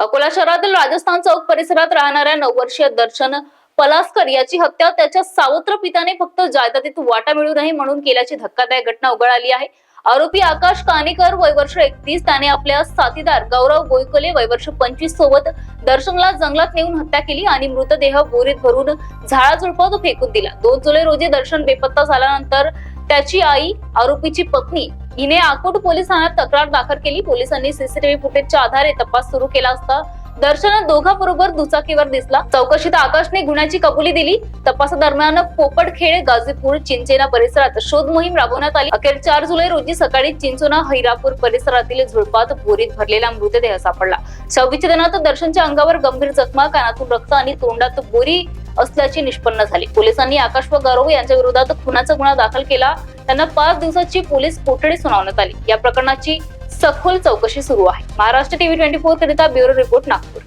अकोला शहरातील राजस्थान चौक परिसरात राहणाऱ्या नऊ वर्षीय दर्शन पलास्कर याची हत्या त्याच्या सावत्र पित्याने फक्त जायदादीत वाटा मिळू नये म्हणून केल्याची धक्कादायक घटना उघड आली आहे. आरोपी आकाश कानेकर वयवर्ष एकतीस त्याने आपल्या साथीदार गौरव गोयकोले वयवर्ष पंचवीस सोबत दर्शनला जंगलात नेऊन हत्या केली आणि मृतदेह बोरीत भरून झाडाझुडपात फेकून दिला. दोन जुलै रोजी दर्शन बेपत्ता झाल्यानंतर त्याची आई आरोपीची पत्नी हिने आकोट पोलीस ठाण्यात तक्रार दाखल केली. पोलिसांनी सीसीटीव्ही फुटेजच्या आधारे तपास सुरू केला असता. दर्शन दोघांबरोबर दुचाकीवर दिसला. चौकशीत आकाशने गुन्ह्याची कबुली दिली. तपासादरम्यान पोपटखेड गाझीपूर चिंचेना परिसरात शोध मोहीम राबवण्यात आली. अखेर चार जुलै रोजी सकाळी चिंचोना हैरापूर परिसरातील झुडपात बोरीत भरलेला मृतदेह सापडला. शवविच्छेदनात दर्शनच्या अंगावर गंभीर जखमा कानातून रक्त आणि तोंडात बोरी असल्याची निष्पन्न झाली. पोलिसांनी आकाश व गौरव यांच्या विरोधात खुनाचा गुन्हा दाखल केला. त्यांना पाच दिवसाची पोलीस कोठडी सुनावण्यात आली. या प्रकरणाची सखोल चौकशी सुरू आहे. महाराष्ट्र टीव्ही ट्वेंटी फोर करिता ब्युरो रिपोर्ट नागपूर.